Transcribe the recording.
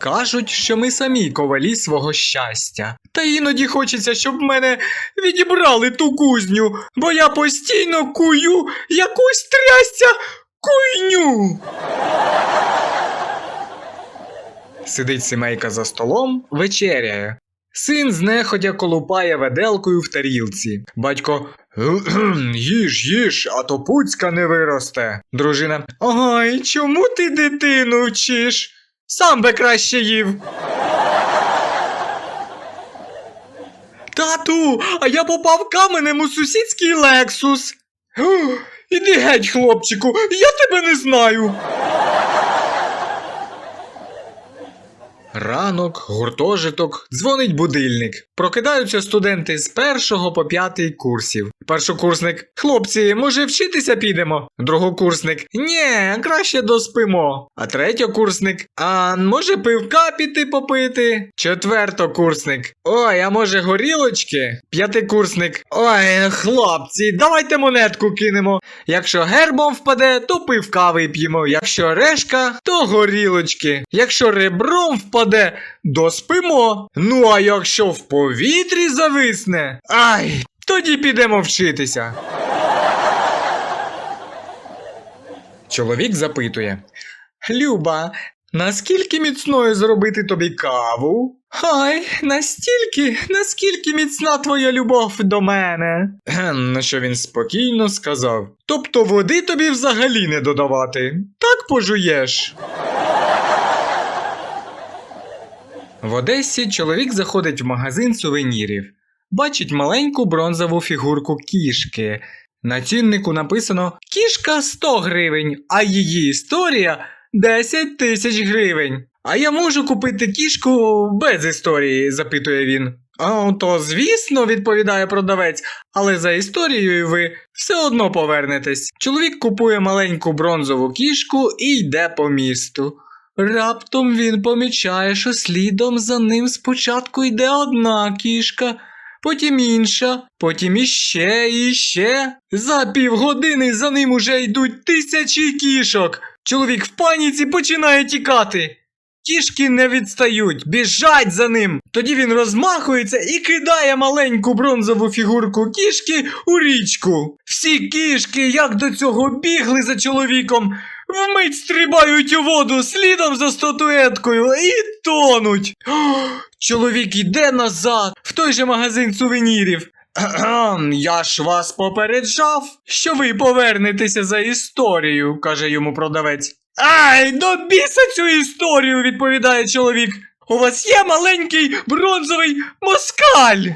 Кажуть, що ми самі ковалі свого щастя. Та іноді хочеться, щоб мене відібрали ту кузню, бо я постійно кую якусь трясця куйню. Сидить сімейка за столом, вечеряє. Син знеходя колупає веделкою в тарілці. Батько їж, їж, а то пуцька не виросте. Дружина. Ой, чому ти дитину вчиш? Сам би краще їв. Тату, а я попав каменем у сусідський лексус. «Ух, Іди геть, хлопчику, я тебе не знаю. Ранок, гуртожиток, дзвонить будильник. Прокидаються студенти з першого по п'ятий курсів. Першокурсник. Хлопці, може вчитися підемо? Другокурсник. Нє, краще доспимо. А третьокурсник. А може пивка піти попити? Четвертокурсник. Ой, а може горілочки? П'ятикурсник. Ой, хлопці, давайте монетку кинемо. Якщо гербом впаде, то пивка вип'ємо. Якщо решка, то горілочки. Якщо ребром впаде, доспимо. Ну а якщо в повітрі зависне, ай, тоді підемо вчитися. Чоловік запитує: Люба, наскільки міцною зробити тобі каву? Ай, настільки, наскільки міцна твоя любов до мене. На що він спокійно сказав. Тобто води тобі взагалі не додавати. Так пожуєш. В Одесі чоловік заходить в магазин сувенірів. Бачить маленьку бронзову фігурку кішки. На ціннику написано Кішка 100 гривень, а її історія 10 тисяч гривень. А я можу купити кішку без історії, запитує він. А то, звісно, відповідає продавець, але за історією ви все одно повернетесь. Чоловік купує маленьку бронзову кішку і йде по місту. Раптом він помічає, що слідом за ним спочатку йде одна кішка, потім інша, потім іще іще. За півгодини за ним уже йдуть тисячі кішок. Чоловік в паніці починає тікати. Кішки не відстають, біжать за ним. Тоді він розмахується і кидає маленьку бронзову фігурку кішки у річку. Всі кішки, як до цього бігли за чоловіком, вмить стрибають у воду слідом за статуеткою і тонуть. Чоловік іде назад в той же магазин сувенірів. Я ж вас попереджав, що ви повернетеся за історію, каже йому продавець. Ай, до біса цю історію, відповідає чоловік. У вас є маленький бронзовий москаль.